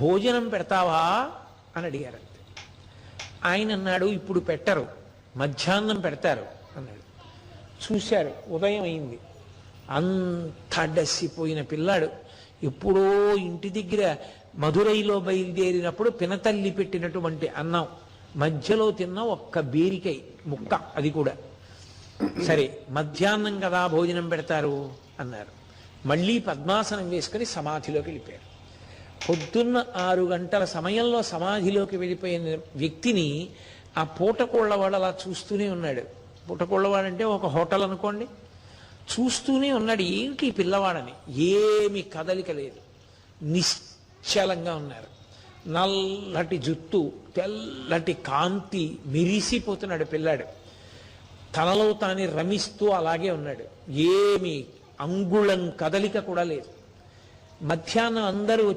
భోజనం పెడతావా? అని అడిగారు ఆయన అన్నాడు ఇప్పుడు పెట్టరు. మధ్యాహ్నం పెడతారు. అన్నాడు. చూశారు ఉదయం అయింది. అంత డస్సిపోయిన పిల్లాడు ఎప్పుడో ఇంటి దగ్గర మధురైలో బయలుదేరినప్పుడు పినతల్లి పెట్టినటువంటి అన్నం మధ్యలో తిన్న ఒక్క బీరికై ముక్క అది కూడా. సరే మధ్యాహ్నం కదా భోజనం పెడతారు? అన్నారు. మళ్ళీ పద్మాసనం వేసుకుని సమాధిలోకి వెళ్ళిపోయారు. పొద్దున్న ఆరు గంటల సమయంలో సమాధిలోకి వెళ్ళిపోయిన వ్యక్తిని ఆ పూటకోళ్ళవాడు అలా చూస్తూనే ఉన్నాడు. పూటకోళ్ళవాడంటే ఒక హోటల్ అనుకోండి. చూస్తూనే ఉన్నాడు. ఏంటి ఈ పిల్లవాడని? ఏమి కదలిక లేదు. నిశ్చలంగా ఉన్నారు. నల్లటి జుత్తు తెల్లటి కాంతి మిరిసిపోతున్నాడు పిల్లాడు. తనలో తాని రమిస్తూ అలాగే ఉన్నాడు. ఏమి అంగుళం కదలిక కూడా లేదు. మధ్యాహ్నం అందరూ వచ్చి